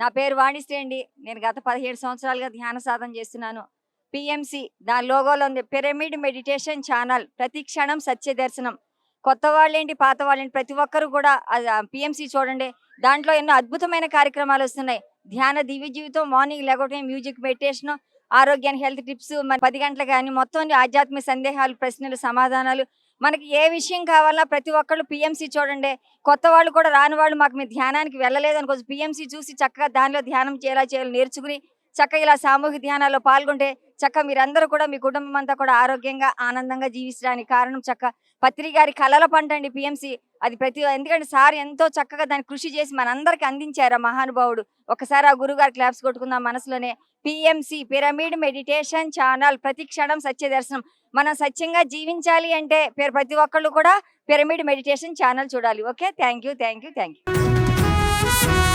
నా పేరు వాణిశ్రీ అండి. నేను గత పదిహేడు సంవత్సరాలుగా ధ్యాన సాధన చేస్తున్నాను. పిఎంసి దాని లోగోలో ఉంది. పిరమిడ్ మెడిటేషన్ ఛానల్ ప్రతి క్షణం సత్య దర్శనం. కొత్త వాళ్ళేంటి పాత వాళ్ళేంటి ప్రతి ఒక్కరు కూడా పిఎంసి చూడండి. దాంట్లో ఎన్నో అద్భుతమైన కార్యక్రమాలు వస్తున్నాయి. ధ్యాన దివ్య జీవితం మార్నింగ్ లేకపోతే మ్యూజిక్ మెడిటేషన్ ఆరోగ్యానికి హెల్త్ టిప్స్ మన పది గంటలు కానీ మొత్తం ఆధ్యాత్మిక సందేహాలు ప్రశ్నలు సమాధానాలు. మనకి ఏ విషయం కావాలన్నా ప్రతి ఒక్కళ్ళు పిఎంసి చూడండి. కొత్త వాళ్ళు కూడా రాని వాళ్ళు మాకు మీ ధ్యానానికి వెళ్ళలేదు కొంచెం పిఎంసి చూసి చక్కగా దానిలో ధ్యానం చేయాలా చేయాలి నేర్చుకుని చక్కగా ఇలా సామూహిక ధ్యానాల్లో పాల్గొంటే చక్క మీరందరూ కూడా మీ కుటుంబం అంతా కూడా ఆరోగ్యంగా ఆనందంగా జీవించడానికి కారణం చక్క. పత్రి గారి కళల పంట అండి పిఎంసి. అది ప్రతి ఎందుకంటే సార్ ఎంతో చక్కగా దాన్ని కృషి చేసి మనందరికి అందించారు మహానుభావుడు. ఒకసారి ఆ గురువు క్లాప్స్ కొట్టుకుందాం మనసులోనే. పిఎంసి పిరమిడ్ మెడిటేషన్ ఛానల్ ప్రతి క్షణం సత్య దర్శనం. మనం సత్యంగా జీవించాలి అంటే ప్రతి ఒక్కళ్ళు కూడా పిరమిడ్ మెడిటేషన్ ఛానల్ చూడాలి. Okay? Thank you thank you thank you.